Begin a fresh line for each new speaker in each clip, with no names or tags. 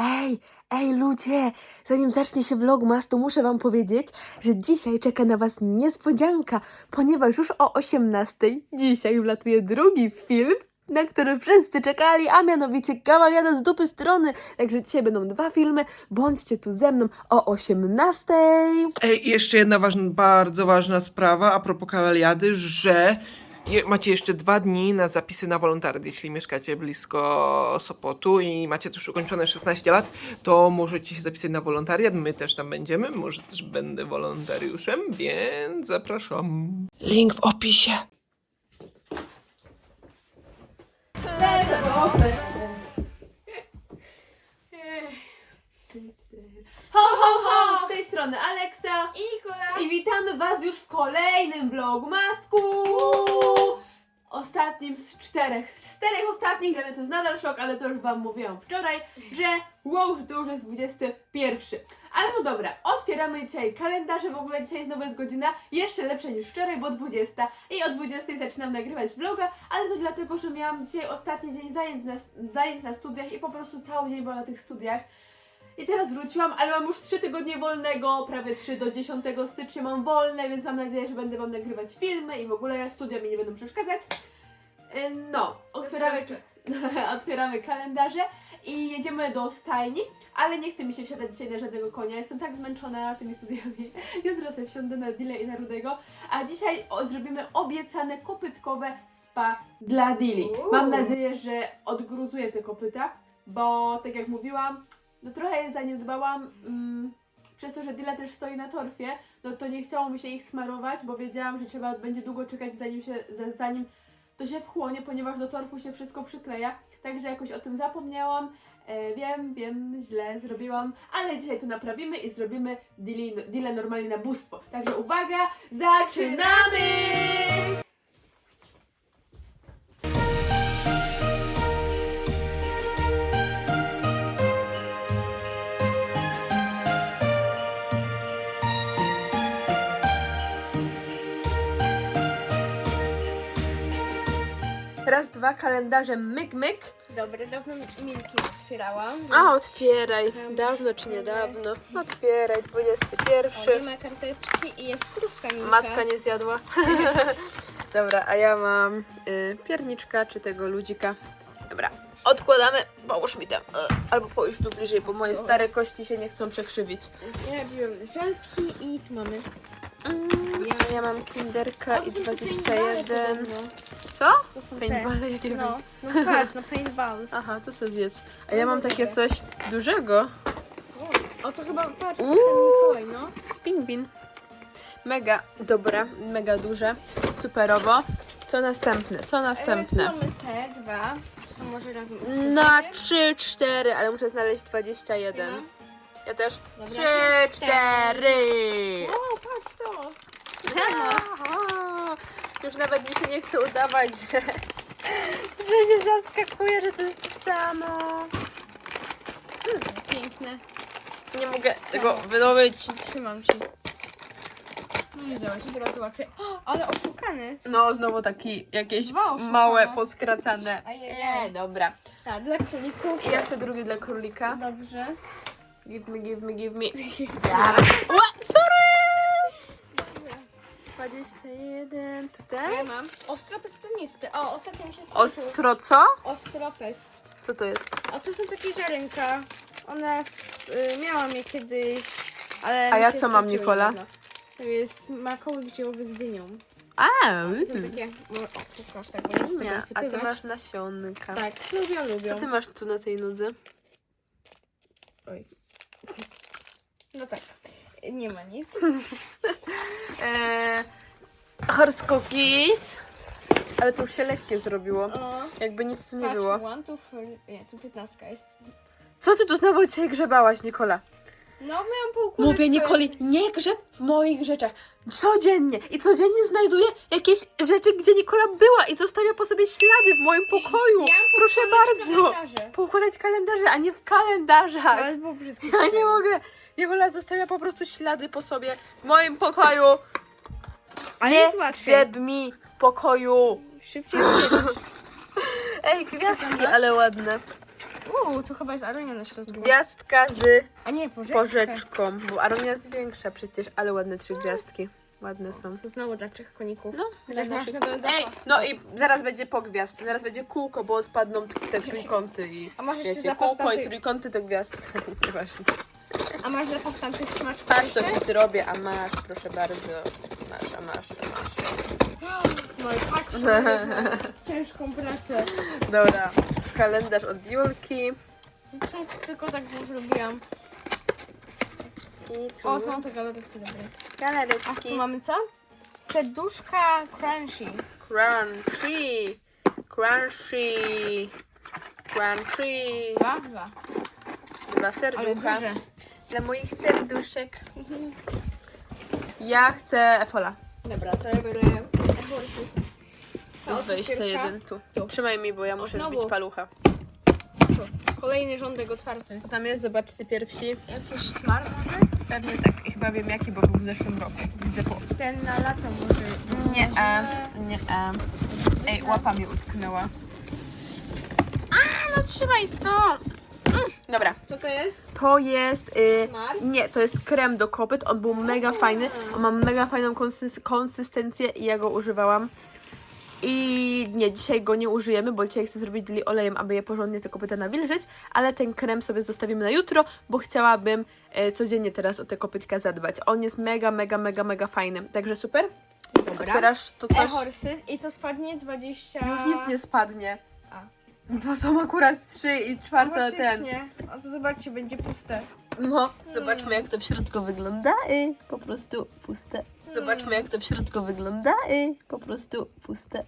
Ej, ej ludzie, zanim zacznie się vlogmas, to muszę wam powiedzieć, że dzisiaj czeka na was niespodzianka, ponieważ już o 18 dzisiaj wlatuje drugi film, na który wszyscy czekali, a mianowicie Kawaliada z dupy strony. Także dzisiaj będą dwa filmy, bądźcie tu ze mną o 18.
Ej, jeszcze jedna ważna, bardzo ważna sprawa a propos kawaliady, że je, macie jeszcze dwa dni na zapisy na wolontariat. Jeśli mieszkacie blisko Sopotu i macie też ukończone 16 lat, to możecie się zapisać na wolontariat. My też tam będziemy, może też będę wolontariuszem, więc zapraszam. Link w opisie.
Ho, ho, ho! Z tej strony Aleksa.
I Nikola.
I witamy Was już w kolejnym vlogmasku! Ostatnim z czterech. Z czterech ostatnich, dla mnie to jest nadal szok, ale to już Wam mówiłam wczoraj, że wow, że to już jest 21. Ale no dobra, otwieramy dzisiaj kalendarze, w ogóle dzisiaj znowu jest godzina jeszcze lepsza niż wczoraj, bo 20 i o 20 zaczynam nagrywać vloga, ale to dlatego, że miałam dzisiaj ostatni dzień zajęć na, zajęć na studiach i po prostu cały dzień byłam na tych studiach. I teraz wróciłam, ale mam już 3 tygodnie wolnego, prawie 3 do 10 stycznia mam wolne, więc mam nadzieję, że będę Wam nagrywać filmy i w ogóle studia mi nie będą przeszkadzać. No, otwieramy, otwieramy kalendarze i jedziemy do stajni, ale nie chce mi się wsiadać dzisiaj na żadnego konia, jestem tak zmęczona tymi studiami. Jutro sobie wsiądę na Dile i na Rudego, a dzisiaj o, zrobimy obiecane kopytkowe spa dla Dili. Mam nadzieję, że odgruzuję te kopyta, bo tak jak mówiłam, no trochę je zaniedbałam. Mm, przez to, że Dila też stoi na torfie, no to nie chciało mi się ich smarować, bo wiedziałam, że trzeba będzie długo czekać zanim się, za- zanim to się wchłonie, ponieważ do torfu się wszystko przykleja. Także jakoś o tym zapomniałam. E, wiem, wiem, źle zrobiłam, ale dzisiaj to naprawimy i zrobimy Dile normalnie na bóstwo. Także uwaga, zaczynamy! Raz, dwa, kalendarze myk, myk.
Dobra, dawno Milki otwierałam.
A, otwieraj. Dawno czy niedawno? Otwieraj,
O,
21.
nie ma karteczki i jest krówka Milka.
Matka nie zjadła. Dobra, a ja mam y, pierniczka czy tego ludzika. Dobra, odkładamy. Połóż mi tam. y, Albo połóż tu bliżej, bo moje stare kości się nie chcą przekrzywić.
Ja wziąłem żelki i tu mamy.
Ja, ja mam kinderka i
to są te
21.
paintballe podobno.
Co?
To są
Paintballe jakie.
No, no patrz, no paintballs.
Aha, to se zjedz. A ja mam takie coś dużego.
O, to chyba, patrz, to jest ten
Uuu.
Mikołaj, no.
Pingwin. Mega dobra, mega duże, superowo. Co następne? Co
E,
następne?
tu mamy te dwa. To może razem
Na
otworzymy.
3, 4, ale muszę znaleźć 21. Ja też.
Dobra,
3,
trzy,
4.
O, patrz to.
Już nawet mi się nie chce udawać, że, że się zaskakuje, że to jest to samo.
Piękne.
Nie mogę tego wydobyć.
Trzymam się. No i zobacz, teraz łatwiej. O, ale oszukany.
No, znowu taki jakieś
Dwa oszukane.
małe, poskracane.
Ajajaj.
Nie, dobra.
Tak, dla królików.
I ja chcę drugi dla królika.
Dobrze.
Give me, give me, give me. Ła, sorry! 21, tutaj.
Ja mam ostropest plenisty. O, ostatnio mi się skończył.
Ostro co?
Ostropest.
Co to jest?
A to są takie ziarenka. One, y, miałam je kiedyś, ale...
A
mi
ja
się
co mam,
skończyły
Nikola?
niedawno. To jest makołyk ziołowy z dynią.
A,
To są takie... O, tak,
nie, a ty
sypywać.
masz nasionka.
Tak, lubią, lubią.
Co ty masz tu na tej nudze?
Oj. No tak. Nie ma nic.
Eee, horse cookies. Ale to już się lekkie zrobiło.
O,
Jakby nic tu nie było.
One, three. Nie, tu 15 jest.
Co ty tu znowu dzisiaj grzebałaś, Nikola?
No, miałam pół
Mówię Nikoli, nie grzeb w moich rzeczach. Codziennie. I codziennie znajduję jakieś rzeczy, gdzie Nikola była i zostawia po sobie ślady w moim pokoju. Proszę bardzo. Poukładać kalendarze, a nie w kalendarzach.
Albo brzydko.
Ja nie mogę. Nikola zostawia po prostu ślady po sobie w moim pokoju.
Ale
Nie grzeb mi pokoju.
Szybciej.
Ej, gwiazdki, ale ładne.
Uuu, tu chyba jest Aronia na środku.
Gwiazdka z
A nie, porzeczka.
porzeczką, bo Aronia jest większa przecież, ale ładne trzy gwiazdki. Ładne są.
Tu znowu dla trzech koników.
No,
Chociaż masz na dole
Ej, no i zaraz będzie po gwiazdce, zaraz będzie kółko, bo odpadną te trójkąty i
A masz jeszcze
wiecie,
zapas
kółko i
tamtych-
trójkąty to gwiazdka, nieważne.
A masz zapas tamtych smaczków?
Patrz co ci zrobię, a masz, proszę bardzo. Masz, a masz, a masz.
No i tak ciężką pracę.
Dobra, kalendarz od Julki.
Czemu tylko tak zrobiłam?
I tu
O, są te galaretki dobre. A tu mamy co? Serduszka crunchy.
Crunchy. Crunchy. Crunchy.
Dwa? Dwa.
Dwa
Ale
serducha.
duże.
Dla moich serduszek. Ja chcę Efola.
Dobra, to ja biorę horses.
Jest wejście jeden tu. Trzymaj mi, bo ja muszę
znowu.
zbić palucha.
Kolejny rządek otwarty.
Co tam jest? Zobaczcie pierwsi.
Jakiś smar może?
Pewnie tak, i chyba wiem jaki, bo był w zeszłym roku. Widzę po...
Ten na lato może.
Nie, a, nie, a. Ej, łapa mi utknęła. A, no trzymaj to! Mm, Dobra,
Co to jest?
to jest. Y,
Smar?
nie, to jest krem do kopyt. On był mega fajny. On ma mega fajną konsys- konsystencję i ja go używałam. I nie, dzisiaj go nie użyjemy, bo dzisiaj chcę zrobić dli olejem, aby je porządnie te kopyta nawilżyć, ale ten krem sobie zostawimy na jutro, bo chciałabym e, codziennie teraz o te kopytka zadbać. On jest mega, mega, mega, mega fajny. Także super. Otwierasz to coś.
E-horses i co spadnie? 20...
Już nic nie spadnie. Bo są akurat trzy i czwarta ten.
Faktycznie. A to zobaczcie, będzie puste.
No, zobaczmy jak to w środku wygląda. I po prostu puste. Zobaczmy jak to w środku wygląda. I po prostu puste.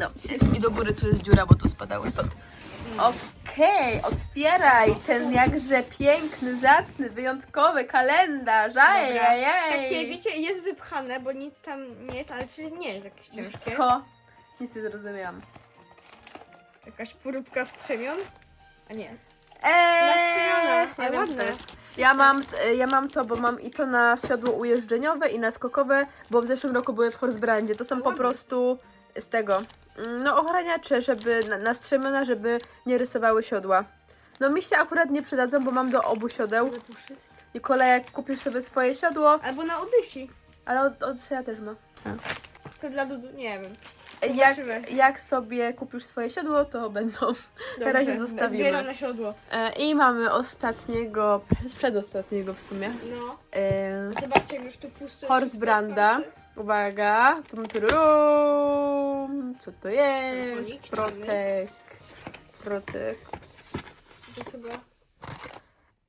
No, i do góry tu jest dziura, bo tu spadały stąd. Okej, otwieraj ten jakże piękny, zacny, wyjątkowy kalendarz. Aj,
Dobra.
aj, aj.
Takie, wiecie, jest wypchane, bo nic tam nie jest, ale czyli nie jest jakieś ciężkie.
Co? Nic nie zrozumiałam.
Jakaś poróbka strzemion? A nie.
Eee, ja
ale
wiem, co to
ładne.
jest. Ja mam, t- ja mam to, bo mam i to na siodło ujeżdżeniowe i na skokowe, bo w zeszłym roku były w Horsebrandzie. To są po prostu z tego, mm, no ochraniacze, żeby na, na strzemiona, żeby nie rysowały siodła. No mi się akurat nie przydadzą, bo mam do obu siodeł. Nikola, jak kupisz sobie swoje siodło,
Albo na Odysi.
ale od, od ja też ma.
To dla Dudu, nie wiem.
Jak,
Zobaczymy.
jak sobie kupisz swoje siodło, to będą. Na razie zostawimy.
Zbieram na siodło.
E, I mamy ostatniego, przedostatniego w sumie.
No.
E,
Zobaczcie, jak już tu puszczę.
Horsebranda. Uwaga. Tum, tururum. Co to jest? Protek. Protek.
To jest chyba...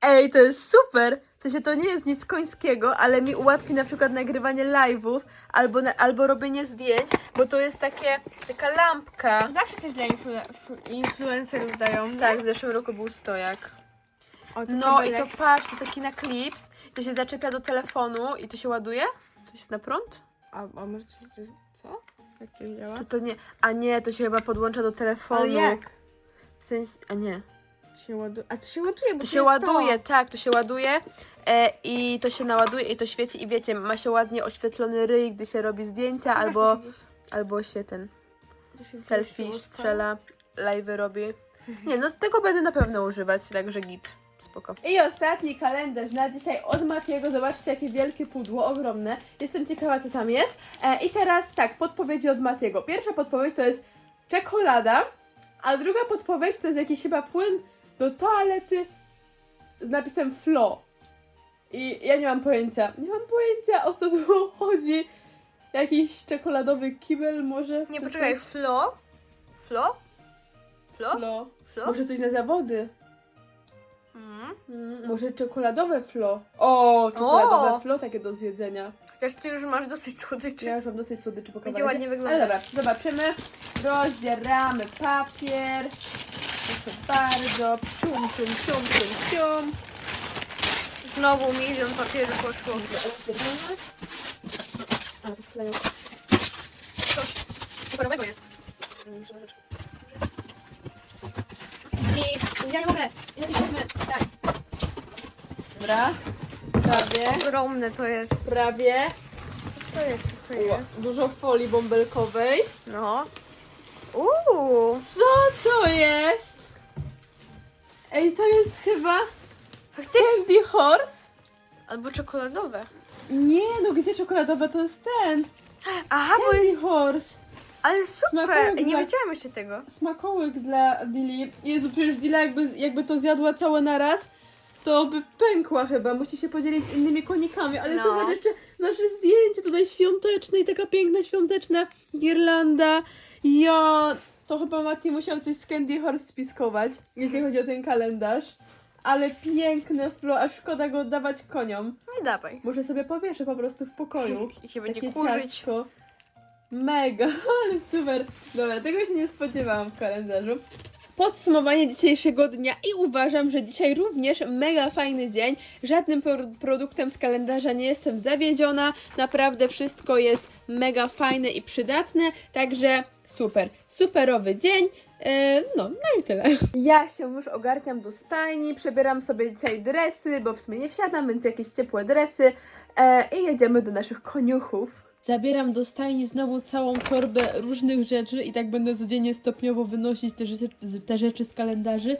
Ej, to jest super! W sensie to nie jest nic końskiego, ale mi ułatwi na przykład nagrywanie live'ów albo, na, albo robienie zdjęć, bo to jest takie, taka lampka.
Zawsze coś dla influ influencerów dają. nie?
Tak, w zeszłym roku był stojak.
O,
No i to patrz, to jest taki na klips, to się zaczepia do telefonu i to się ładuje? To jest na prąd?
A, a może coś... Co? Jak to działa?
Czy to nie? A nie, to się chyba podłącza do telefonu.
Ale jak?
W sensie, a nie.
To się ładuje. A to się ładuje, bo
To
tu
się ładuje, tak, to się ładuje e, i to się naładuje i to świeci i wiecie, ma się ładnie oświetlony ryj, gdy się robi zdjęcia
To.
albo,
to
albo się ten
to się
selfie strzela, live robi. Nie, no tego będę na pewno używać, także git. Spoko. I ostatni kalendarz na dzisiaj od Matiego. Zobaczcie, jakie wielkie pudło, ogromne. Jestem ciekawa, co tam jest. E, I teraz tak, podpowiedzi od Matiego. Pierwsza podpowiedź to jest czekolada, a druga podpowiedź to jest jakiś chyba płyn do toalety z napisem Flo. I ja nie mam pojęcia. Nie mam pojęcia, o co tu chodzi. Jakiś czekoladowy kibel może?
Nie, poczekaj,
coś?
Flo? Flo? Flo?
Flo.
Flo?
Może coś na zawody?
Mm.
Mm, może czekoladowe flo. O, czekoladowe
O!
flo takie do zjedzenia.
Chociaż ty już masz dosyć słodyczy.
Ja już mam dosyć słodyczy po
Będzie
kawałek.
ładnie
Ale
wyglądać.
dobra, zobaczymy. Rozbieramy papier. Proszę bardzo. Psium, psium, psium, psium, psium.
Znowu milion papieru poszło.
Rozbieramy. A, skleję.
Coś superowego jest.
I ja nie mogę. Ja nie mogę. Tak. Dobra. Prawie.
Ogromne to jest.
Prawie.
Co to jest? Co to jest?
Dużo folii bąbelkowej.
No. Uuu.
Co to jest? Ej, to jest chyba
Faktycznie.
Candy Horse?
Albo czekoladowe.
Nie, no gdzie czekoladowa to jest ten.
Aha, bo.
Candy Horse.
Ale super!
Smakołyk
Nie
dla-
wiedziałam jeszcze tego.
Smakołyk dla Dili. Jezu, przecież Dila jakby, jakby to zjadła całe naraz, to by pękła chyba. Musi się podzielić z innymi konikami, ale
No.
zobacz jeszcze nasze zdjęcie tutaj świąteczne i taka piękna świąteczna girlanda. Ja, to chyba Mati musiał coś z Candy Horse spiskować, jeśli chodzi o ten kalendarz. Ale piękny flo, a szkoda go oddawać koniom.
No dawaj.
Może sobie powieszę po prostu w pokoju.
I się będzie
Takie
kurzyć.
ciastko. Mega, ale super. Dobra, tego się nie spodziewałam w kalendarzu. Podsumowanie dzisiejszego dnia i uważam, że dzisiaj również mega fajny dzień. Żadnym pro- produktem z kalendarza nie jestem zawiedziona. Naprawdę wszystko jest mega fajne i przydatne, także super. Superowy dzień. E, No, no i tyle. Ja się już ogarniam do stajni, przebieram sobie dzisiaj dresy, bo w sumie nie wsiadam, więc jakieś ciepłe dresy e, i jedziemy do naszych koniuchów. Zabieram do stajni znowu całą torbę różnych rzeczy i tak będę codziennie stopniowo wynosić te rzeczy, te rzeczy z kalendarzy,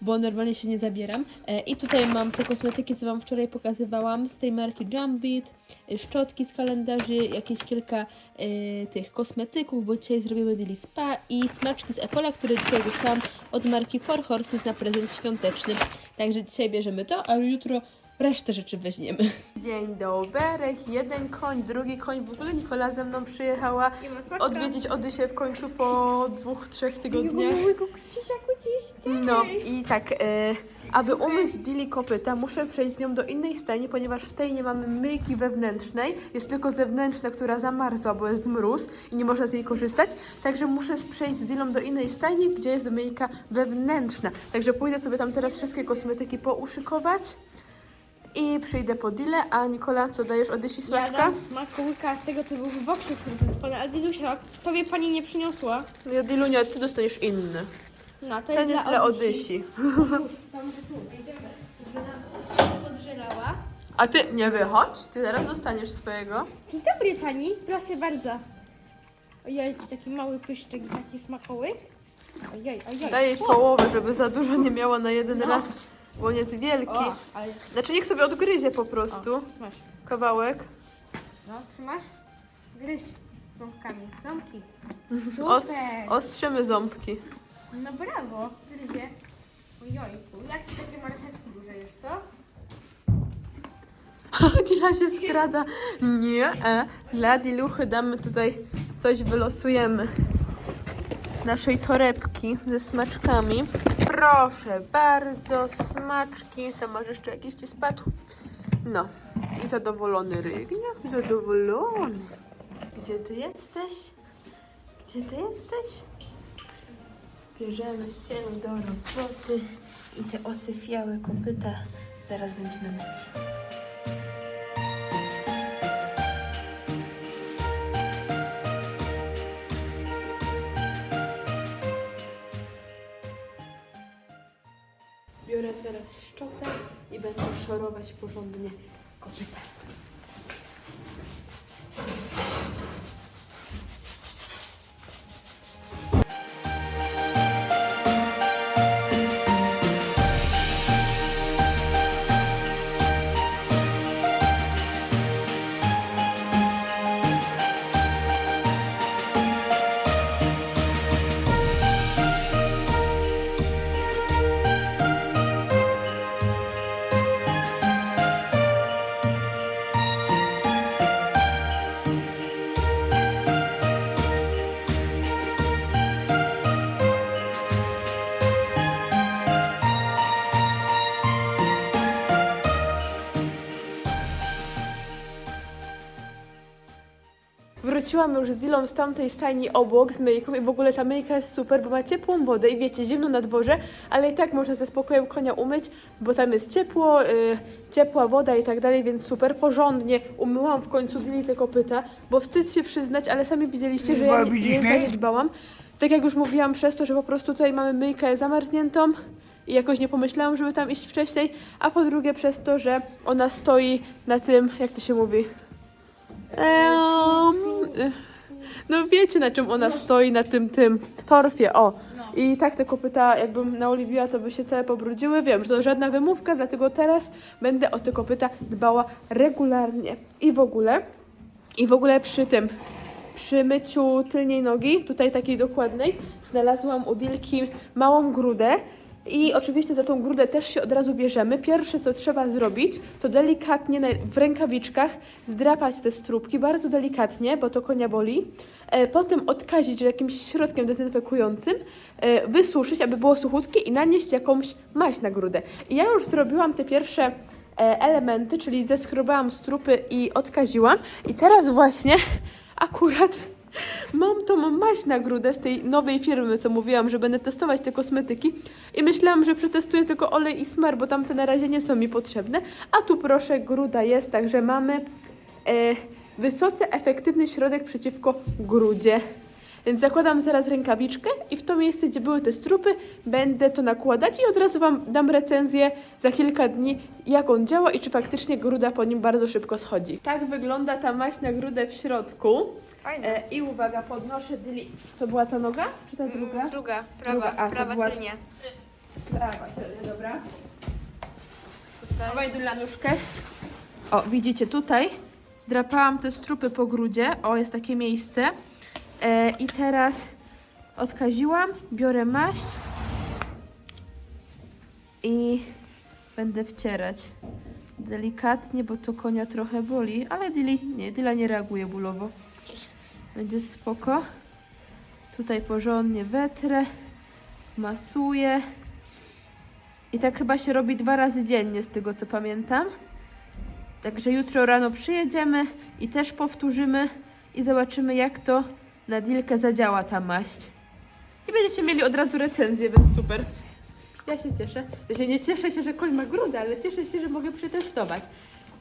bo normalnie się nie zabieram. E, I tutaj mam te kosmetyki, co Wam wczoraj pokazywałam z tej marki Jumbit, y, szczotki z kalendarzy, jakieś kilka y, tych kosmetyków, bo dzisiaj zrobiły Daily Spa i smaczki z Epola, które dzisiaj dostałam od marki Four Horses na prezent świąteczny. Także dzisiaj bierzemy to, a jutro resztę rzeczy weźmiemy. Dzień dobry, jeden koń, drugi koń. W ogóle Nikola ze mną przyjechała odwiedzić Odysię w końcu po dwóch, trzech tygodniach. No i tak, e, aby umyć Dili kopyta, muszę przejść z nią do innej stajni, ponieważ w tej nie mamy myjki wewnętrznej, jest tylko zewnętrzna, która zamarzła, bo jest mróz i nie można z niej korzystać. Także muszę przejść z Dilą do innej stajni, gdzie jest myjka wewnętrzna. Także pójdę sobie tam teraz wszystkie kosmetyki pouszykować i przyjdę po Dilę, a Nikola, co dajesz Odysi
Ja
smaczka?
dam smakołyka z tego, co był w boksie z pana. A Dilusia, tobie pani nie przyniosła.
Ja Dilunia, ty dostaniesz inny.
No, to
Ten jest dla
Odysi. Tam, tu, jedziemy.
A ty nie wychodź, ty teraz dostaniesz swojego.
Dzień dobry pani, proszę bardzo. Ojej, taki mały pyszczek, taki smakołyk. Ojej, ojej.
Daj jej połowę, żeby za dużo nie miała na jeden raz, bo on jest wielki.
O, ale...
Znaczy niech sobie odgryzie po prostu
O, masz.
kawałek.
No, trzymasz? Gryź ząbkami. Ząbki.
Os
Super.
ostrzymy ząbki.
No brawo, gryzie. Ojojku, jak ci takie marchewki duże jest, co?
Dila się skrada. Nie, e, dla Diluchy damy tutaj coś wylosujemy z naszej torebki ze smaczkami. Proszę bardzo, smaczki. Tam masz jeszcze jakiś ci spadł. No. I zadowolony Rygnia? Zadowolony. Gdzie ty jesteś? Gdzie ty jesteś? Bierzemy się do roboty i te osyfiałe kopyta zaraz będziemy myć. I będę szorować porządnie kopyta. Wróciłam już z Dilą z tamtej stajni obok z myjką i w ogóle ta myjka jest super, bo ma ciepłą wodę i wiecie, zimno na dworze, ale i tak można ze spokojem konia umyć, bo tam jest ciepło, y, ciepła woda i tak dalej, więc super, porządnie umyłam w końcu Dili te kopyta, bo wstyd się przyznać, ale sami widzieliście, że ja nie, nie zaniedbałam. Tak jak już mówiłam, przez to, że po prostu tutaj mamy myjkę zamarzniętą, i jakoś nie pomyślałam, żeby tam iść wcześniej, a po drugie przez to, że ona stoi na tym, jak to się mówi? Y, no wiecie na czym ona stoi, na tym, tym torfie, o. i tak te kopyta jakbym naoliwiła, to by się całe pobrudziły. Wiem, że to żadna wymówka, dlatego teraz będę o te kopyta dbała regularnie. I w ogóle, i w ogóle przy tym, przy myciu tylnej nogi, tutaj takiej dokładnej, znalazłam u Dilki małą grudę. I oczywiście za tą grudę też się od razu bierzemy. Pierwsze, co trzeba zrobić, to delikatnie w rękawiczkach zdrapać te strubki, bardzo delikatnie, bo to konia boli. E, potem odkazić jakimś środkiem dezynfekującym, e, wysuszyć, aby było suchutkie i nanieść jakąś maść na grudę. I ja już zrobiłam te pierwsze e, elementy, czyli zeskrobałam strupy i odkaziłam. I teraz właśnie akurat mam tą maść na grudę z tej nowej firmy, co mówiłam, że będę testować te kosmetyki i myślałam, że przetestuję tylko olej i smer, bo tamte na razie nie są mi potrzebne. A tu proszę, gruda jest, także mamy e, wysoce efektywny środek przeciwko grudzie. Więc zakładam zaraz rękawiczkę i w to miejsce, gdzie były te strupy, będę to nakładać i od razu Wam dam recenzję za kilka dni, jak on działa i czy faktycznie gruda po nim bardzo szybko schodzi. Tak wygląda ta maść na grudę w środku.
Fajne.
E, I uwaga, podnoszę dyli. To była ta noga? Czy ta druga?
Druga,
Druga,
prawa,
a, to
prawa
była-
tylnie.
Prawa, tylnie, dobra.
Tutaj.
Dawaj Dula nóżkę. O, widzicie tutaj? Zdrapałam te strupy po grudzie. O, jest takie miejsce. E, I teraz odkaziłam, biorę maść i będę wcierać. Delikatnie, bo to konia trochę boli, ale Dili nie, Dila nie reaguje bólowo. Będzie spoko. Tutaj porządnie wetrę, masuję. I tak chyba się robi dwa razy dziennie, z tego co pamiętam. Także jutro rano przyjedziemy i też powtórzymy i zobaczymy, jak to na dilkę zadziała ta maść. I będziecie mieli od razu recenzję, więc super. Ja się cieszę. Ja się nie cieszę się, że koń ma grudę, ale cieszę się, że mogę przetestować.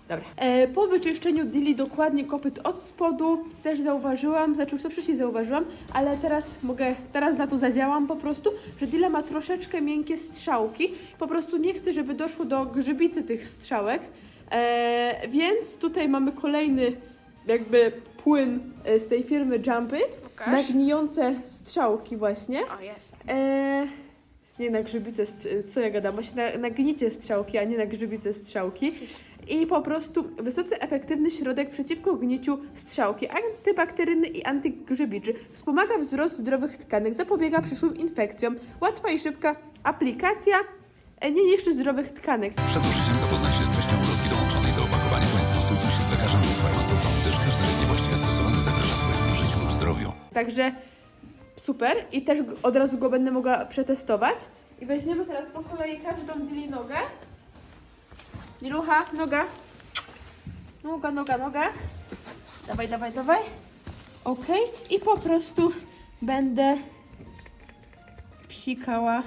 Dobra. E, po wyczyszczeniu dili dokładnie kopyt od spodu też zauważyłam, znaczy już to wcześniej zauważyłam, ale teraz mogę, teraz na to zadziałam po prostu, że dila ma troszeczkę miękkie strzałki. Po prostu nie chcę, żeby doszło do grzybicy tych strzałek, e, więc tutaj mamy kolejny jakby płyn e, z tej firmy Jump It,
Pokaż.
na gnijące strzałki właśnie.
O, jest.
E, nie na grzybice, co ja gadam, właśnie na, na gnicie strzałki, a nie na grzybice strzałki. I po prostu wysoce efektywny środek przeciwko gniciu strzałki, antybakteryjny i antygrzybiczy. Wspomaga wzrost zdrowych tkanek, zapobiega przyszłym infekcjom. Łatwa i szybka aplikacja, e, nie niszczy zdrowych tkanek.
Przed użyciem zapoznać się z treścią ulotki dołączonej do opakowania bądź konsultuj się z lekarzem lub farmaceutą, gdyż każdy lek niewłaściwie stosowany zagraża Twojemu życiu lub zdrowiu.
Także super i też od razu go będę mogła przetestować. I weźmiemy teraz po kolei każdą dili Dilucha, noga. Noga, noga, noga. Dawaj, dawaj, dawaj. Ok. I po prostu będę psikała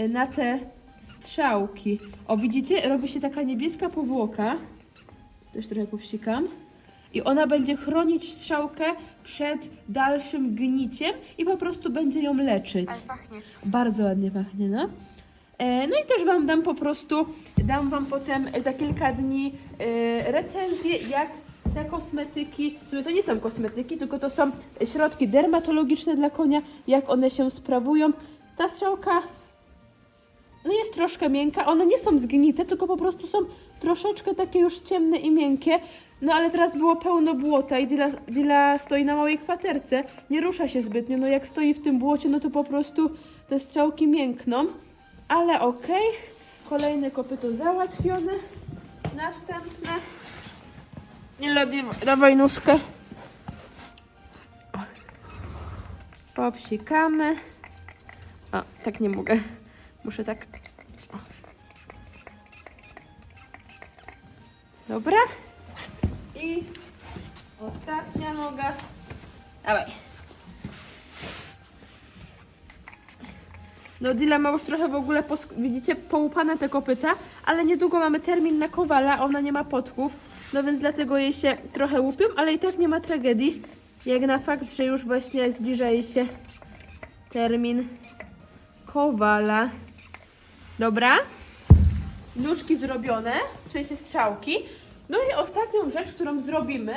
y, na te strzałki. O, widzicie? Robi się taka niebieska powłoka. Też trochę popsikam. I ona będzie chronić strzałkę przed dalszym gniciem i po prostu będzie ją leczyć.
Ale pachnie.
Bardzo ładnie pachnie, no. E, No i też Wam dam po prostu, dam Wam potem za kilka dni e, recenzję, jak te kosmetyki, w sumie to nie są kosmetyki, tylko to są środki dermatologiczne dla konia, jak one się sprawują. Ta strzałka no jest troszkę miękka, one nie są zgnite, tylko po prostu są troszeczkę takie już ciemne i miękkie. No ale teraz było pełno błota i Dila, Dila stoi na małej kwaterce, nie rusza się zbytnio, no jak stoi w tym błocie, no to po prostu te strzałki miękną. Ale okej, kolejne kopyto załatwione. Następne. Lody, dawaj nóżkę. Popsikamy. O, tak nie mogę. Muszę tak. O. Dobra. I ostatnia noga. Dawaj. No Dila ma już trochę w ogóle, widzicie, połupane te kopyta, ale niedługo mamy termin na kowala, ona nie ma podków, no więc dlatego jej się trochę łupią, ale i tak nie ma tragedii, jak na fakt, że już właśnie zbliża jej się termin kowala. Dobra, nóżki zrobione, w sensie strzałki. No i ostatnią rzecz, którą zrobimy,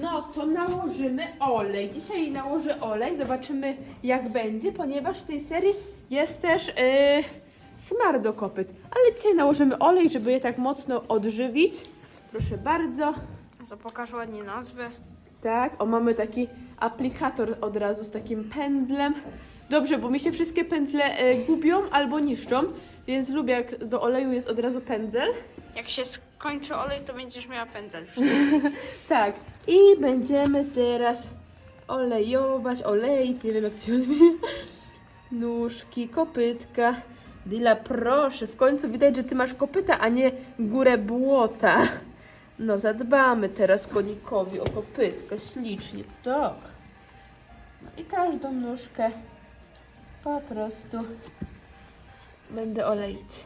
No to nałożymy olej. Dzisiaj nałożę olej, zobaczymy jak będzie, ponieważ w tej serii jest też yy, smar do kopyt. Ale dzisiaj nałożymy olej, żeby je tak mocno odżywić. Proszę bardzo.
Co pokażę ładnie nazwę.
Tak, o mamy taki aplikator od razu z takim pędzlem. Dobrze, bo mi się wszystkie pędzle e, gubią albo niszczą, więc lubię jak do oleju jest od razu pędzel.
Jak się skończy olej, to będziesz miała pędzel.
Tak, i będziemy teraz olejować, oleić, nie wiem jak to się odmienia. Nóżki, kopytka. Dila, proszę, w końcu widać, że ty masz kopyta, a nie górę błota. No, zadbamy teraz konikowi o kopytkę, ślicznie, tak. No i każdą nóżkę po prostu będę oleić.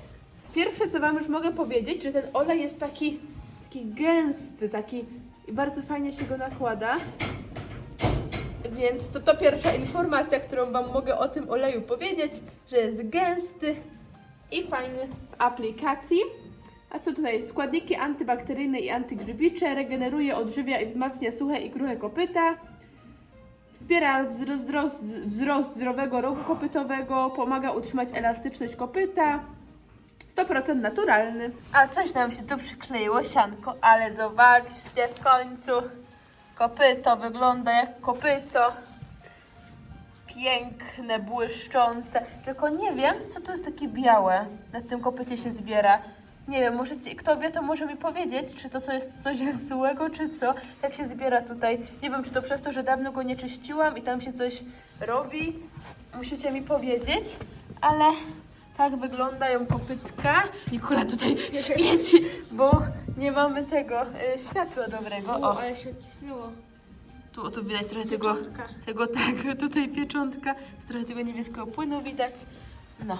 Pierwsze, co Wam już mogę powiedzieć, że ten olej jest taki, taki gęsty, taki i bardzo fajnie się go nakłada. Więc to to pierwsza informacja, którą Wam mogę o tym oleju powiedzieć, że jest gęsty i fajny w aplikacji. A co tutaj? Składniki antybakteryjne i antygrzybicze, regeneruje, odżywia i wzmacnia suche i kruche kopyta. Wspiera wzrost, wzrost, wzrost zdrowego ruchu kopytowego, pomaga utrzymać elastyczność kopyta. 100% naturalny. A coś nam się tu przykleiło, sianko, ale zobaczcie w końcu. Kopyto wygląda jak kopyto. Piękne, błyszczące. Tylko nie wiem, co tu jest takie białe. Na tym kopycie się zbiera. Nie wiem, może ci, kto wie, to może mi powiedzieć, czy to, to jest coś jest złego, czy co. Jak się zbiera tutaj. Nie wiem, czy to przez to, że dawno go nie czyściłam i tam się coś robi. Musicie mi powiedzieć, ale tak wyglądają kopytka. Nikola tutaj świeci, bo nie mamy tego y, światła dobrego. O,
ale się odcisnęło.
tu, tu widać trochę tego,
Pieczątka.
tego, tak, tutaj pieczątka, trochę tego niebieskiego płynu widać. No,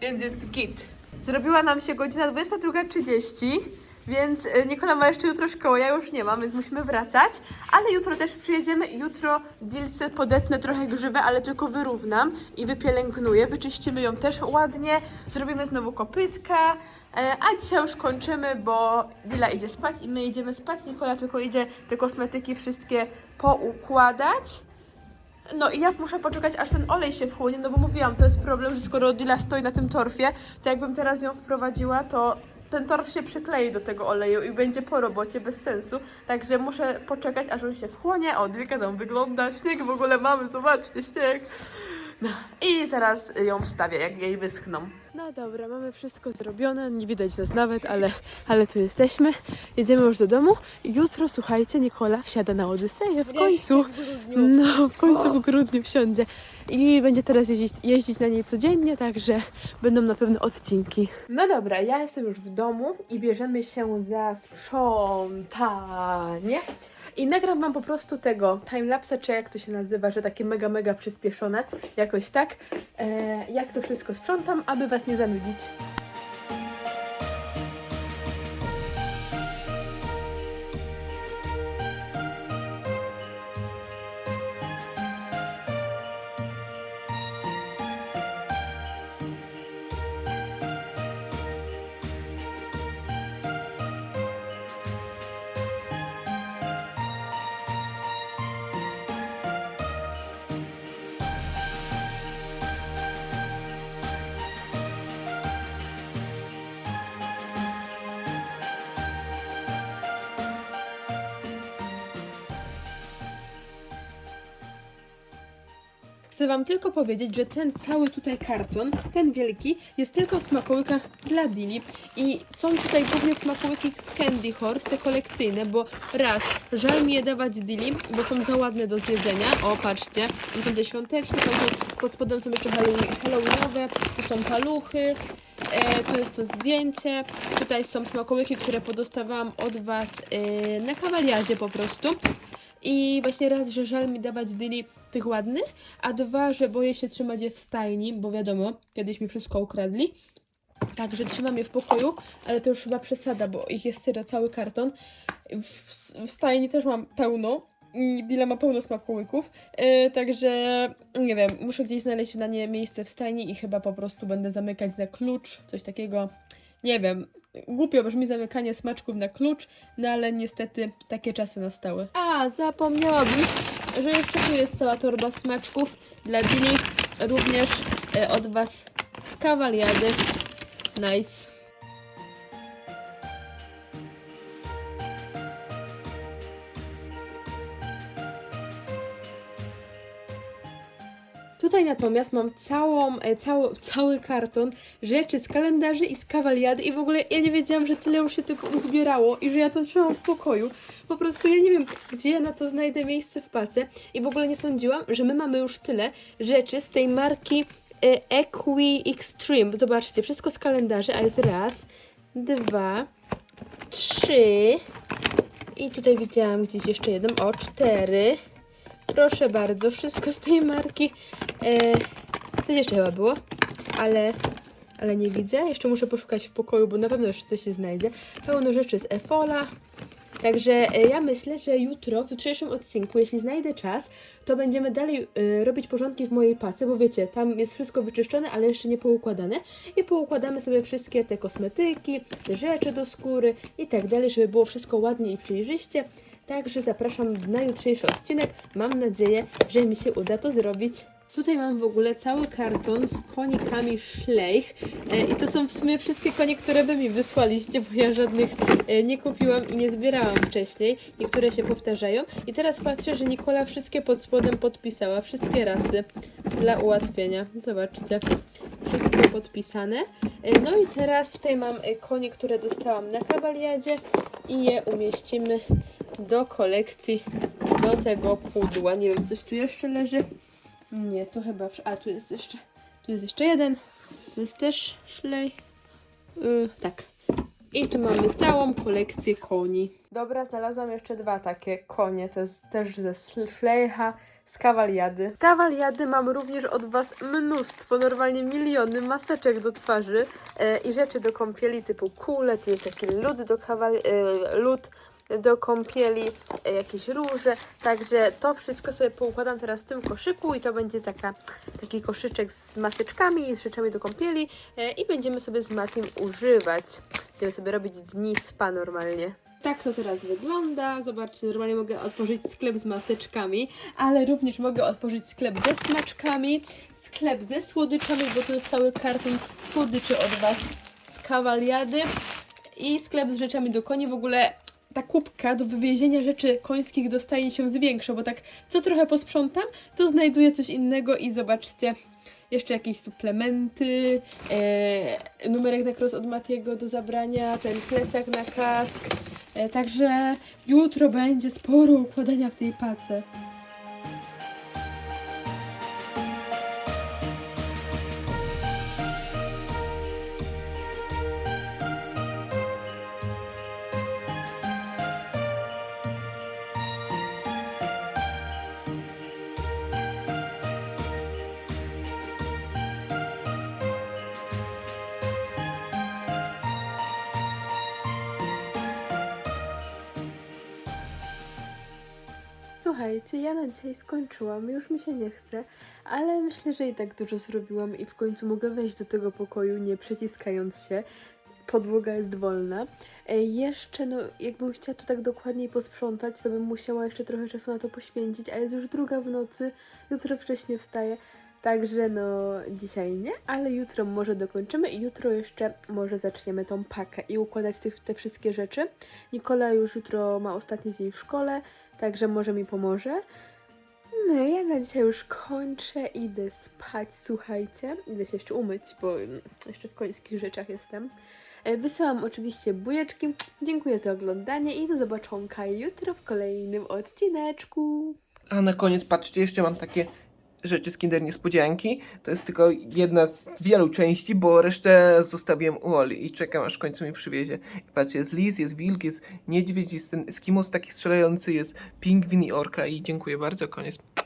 więc jest git. Zrobiła nam się godzina 22.30, więc y, Nikola ma jeszcze jutro szkołę, ja już nie mam, więc musimy wracać. Ale jutro też przyjedziemy jutro dilce podetnę trochę grzywę, ale tylko wyrównam i wypielęgnuję. Wyczyścimy ją też ładnie, zrobimy znowu kopytka. E, A dzisiaj już kończymy, bo Dila idzie spać i my idziemy spać. Nikola tylko idzie te kosmetyki wszystkie poukładać. No i ja muszę poczekać, aż ten olej się wchłonie, no bo mówiłam, to jest problem, że skoro Dila stoi na tym torfie, to jakbym teraz ją wprowadziła, to ten torf się przyklei do tego oleju i będzie po robocie, bez sensu. Także muszę poczekać, aż on się wchłonie. O, Dilka tam wygląda, śnieg w ogóle mamy, zobaczcie, śnieg. No i zaraz ją wstawię, jak jej wyschną. No dobra, mamy wszystko zrobione, nie widać nas nawet, ale, ale tu jesteśmy. Jedziemy już do domu. Jutro, słuchajcie, Nikola wsiada na Odyseję w końcu. No, w końcu w grudniu wsiądzie. I będzie teraz jeździć, jeździć na niej codziennie, także będą na pewno odcinki. No dobra, ja jestem już w domu i bierzemy się za sprzątanie. I nagram wam po prostu tego timelapsa, czy jak to się nazywa, że takie mega, mega przyspieszone, jakoś tak, e, jak to wszystko sprzątam, aby was nie zanudzić. Chcę Wam tylko powiedzieć, że ten cały tutaj karton, ten wielki, jest tylko w smakołykach dla Dili i są tutaj głównie smakołyki z Candy Horse, te kolekcyjne, bo raz, żal mi je dawać Dili, bo są za ładne do zjedzenia, o patrzcie, tu są te świąteczne, tam pod spodem są jeszcze halloween, halloweenowe, tu są paluchy, E, tu jest to zdjęcie. Tutaj są smakołyki, które podostawałam od Was e, na kawaliadzie po prostu. I właśnie raz, że żal mi dawać dyli tych ładnych, a dwa, że boję się trzymać je w stajni, bo wiadomo, kiedyś mi wszystko ukradli. Także trzymam je w pokoju, ale to już chyba przesada, bo ich jest serio cały karton. W, w stajni też mam pełno. Dila ma pełno smakołyków, yy, także nie wiem, muszę gdzieś znaleźć na nie miejsce w stajni i chyba po prostu będę zamykać na klucz, coś takiego. Nie wiem, głupio brzmi zamykanie smaczków na klucz, no ale niestety takie czasy nastały. A, zapomniałabym, że jeszcze tu jest cała torba smaczków dla Dili, również e, od Was z kawaliady. Nice. Tutaj natomiast mam całą, e, cało, cały karton rzeczy z kalendarzy i z kawaliady i w ogóle ja nie wiedziałam, że tyle już się tylko uzbierało i że ja to trzymam w pokoju. Po prostu ja nie wiem, gdzie ja na to znajdę miejsce w pace i w ogóle nie sądziłam, że my mamy już tyle rzeczy z tej marki e, Equi Extreme. Zobaczcie, wszystko z kalendarzy, a jest raz, dwa, trzy i tutaj widziałam gdzieś jeszcze jeden, o, cztery. Proszę bardzo, wszystko z tej marki. E, coś jeszcze chyba było, ale, ale nie widzę. Jeszcze muszę poszukać w pokoju, bo na pewno jeszcze coś się znajdzie. Pełno rzeczy z Efola. Także e, ja myślę, że jutro, w jutrzejszym odcinku, jeśli znajdę czas, to będziemy dalej e, robić porządki w mojej pacy, bo wiecie, tam jest wszystko wyczyszczone, ale jeszcze nie poukładane. I poukładamy sobie wszystkie te kosmetyki, rzeczy do skóry i tak dalej, żeby było wszystko ładnie i przejrzyście. Także zapraszam na jutrzejszy odcinek. Mam nadzieję, że mi się uda to zrobić. Tutaj mam w ogóle cały karton z konikami Schleich e, i to są w sumie wszystkie konie, które wy mi wysłaliście, bo ja żadnych e, nie kupiłam i nie zbierałam wcześniej. Niektóre się powtarzają i teraz patrzę, że Nikola wszystkie pod spodem podpisała, wszystkie rasy dla ułatwienia. Zobaczcie, wszystko podpisane. E, No i teraz tutaj mam konie, które dostałam na kabaliadzie i je umieścimy do kolekcji, do tego pudła. Nie wiem, coś tu jeszcze leży. Nie, to chyba. A tu jest jeszcze. Tu jest jeszcze jeden. To jest też szlej. Yy, tak. I tu mamy całą kolekcję koni. Dobra, znalazłam jeszcze dwa takie konie, to jest też ze szlejcha, z kawaliady. Kawaliady mam również od Was mnóstwo, normalnie miliony maseczek do twarzy e, i rzeczy do kąpieli typu kule, to jest taki lód do kawali- e, lód do kąpieli, e, jakieś róże, także to wszystko sobie poukładam teraz w tym koszyku i to będzie taka, taki koszyczek z maseczkami i z rzeczami do kąpieli e, i będziemy sobie z Matim używać. Będziemy sobie robić dni spa normalnie. Tak to teraz wygląda. Zobaczcie, normalnie mogę otworzyć sklep z maseczkami, ale również mogę otworzyć sklep ze smaczkami, sklep ze słodyczami, bo tu jest cały karton słodyczy od Was z kawaliady i sklep z rzeczami do koni. W ogóle ta kubka do wywiezienia rzeczy końskich dostaje się zwiększa, bo tak co trochę posprzątam, to znajduję coś innego i zobaczcie, jeszcze jakieś suplementy, e, numerek na cross od Matiego do zabrania, ten plecak na kask. E, także jutro będzie sporo układania w tej pace. Dzisiaj skończyłam, już mi się nie chce, ale myślę, że i tak dużo zrobiłam i w końcu mogę wejść do tego pokoju, nie przeciskając się. Podłoga jest wolna. E, jeszcze, no, jakbym chciała to tak dokładniej posprzątać, to bym musiała jeszcze trochę czasu na to poświęcić, a jest już druga w nocy, jutro wcześnie wstaję. Także no dzisiaj nie, ale jutro może dokończymy i jutro jeszcze może zaczniemy tą pakę i układać tych, te wszystkie rzeczy. Nikola już jutro ma ostatni dzień w szkole, także może mi pomoże. No ja na dzisiaj już kończę, idę spać, słuchajcie. Idę się jeszcze umyć, bo jeszcze w końskich rzeczach jestem. E, Wysyłam oczywiście bujeczki. Dziękuję za oglądanie i do zobaczonka jutro w kolejnym odcineczku.
A na koniec, patrzcie, jeszcze mam takie rzeczy z Kinder Niespodzianki. To jest tylko jedna z wielu części, bo resztę zostawiłem u Oli i czekam, aż w końcu mi przywiezie. I patrzcie, jest lis, jest wilk, jest niedźwiedź, jest ten eskimos taki strzelający, jest pingwin i orka i dziękuję bardzo, koniec.